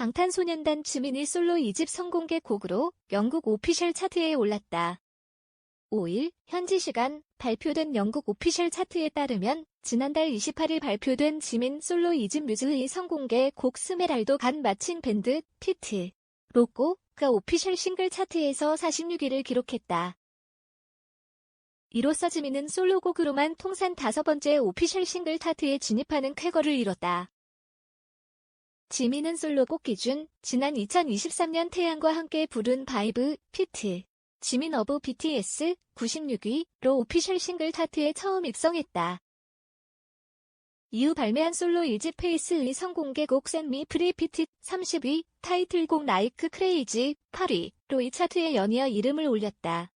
방탄소년단 지민이 솔로 2집 선공개 곡으로 영국 오피셜 차트에 올랐다. 5일 현지 시간 발표된 영국 오피셜 차트에 따르면 지난달 28일 발표된 지민 솔로 2집 뮤즈의 선공개 곡 스메랄도 간 마친 밴드 피트 로꼬가 오피셜 싱글 차트에서 46위를 기록했다. 이로써 지민은 솔로곡으로만 통산 다섯 번째 오피셜 싱글 차트에 진입하는 쾌거를 이뤘다. 지민은 솔로곡 기준 지난 2023년 태양과 함께 부른 바이브, 피트, 지민 어브 BTS 96위로 오피셜 싱글 차트에 처음 입성했다. 이후 발매한 솔로 1집 페이스의 선공개곡 샌미 프리피트 30위, 타이틀곡 나이크 크레이지 8위로 이 차트에 연이어 이름을 올렸다.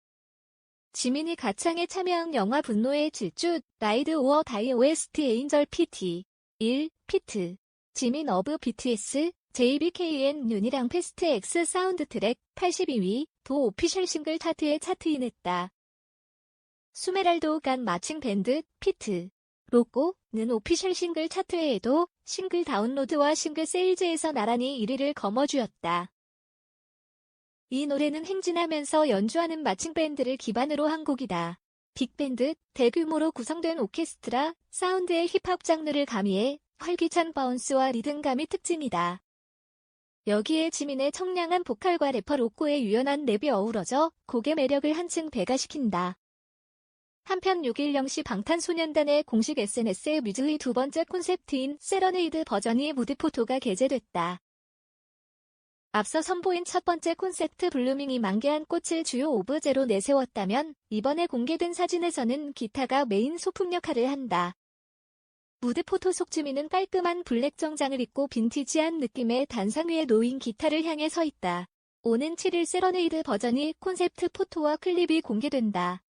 지민이 가창에 참여한 영화 분노의 질주, 라이드 오어 다이 OST 에인절 PT 1. 피트 지민 어브 BTS, JBKN 윤이랑 페스트 X 사운드 트랙 82위, 도 오피셜 싱글 차트에 차트인했다. 수메랄도 간 마칭 밴드, 피트. 로꼬는 오피셜 싱글 차트 외에도 싱글 다운로드와 싱글 세일즈에서 나란히 1위를 거머쥐었다. 이 노래는 행진하면서 연주하는 마칭 밴드를 기반으로 한 곡이다. 빅밴드, 대규모로 구성된 오케스트라, 사운드의 힙합 장르를 가미해 활기찬 바운스와 리듬감이 특징이다. 여기에 지민의 청량한 보컬과 래퍼 로꼬의 유연한 랩이 어우러져 곡의 매력을 한층 배가시킨다. 한편 6일 0시 방탄소년단의 공식 SNS에 뮤즈의 두 번째 콘셉트인 세러네이드 버전이 무드 포토가 게재됐다. 앞서 선보인 첫 번째 콘셉트 블루밍이 만개한 꽃을 주요 오브제로 내세웠다면 이번에 공개된 사진에서는 기타가 메인 소품 역할을 한다. 무드 포토 속 지민은 깔끔한 블랙 정장을 입고 빈티지한 느낌의 단상 위에 놓인 기타를 향해 서 있다. 오는 7일 세러네이드 버전이 콘셉트 포토와 클립이 공개된다.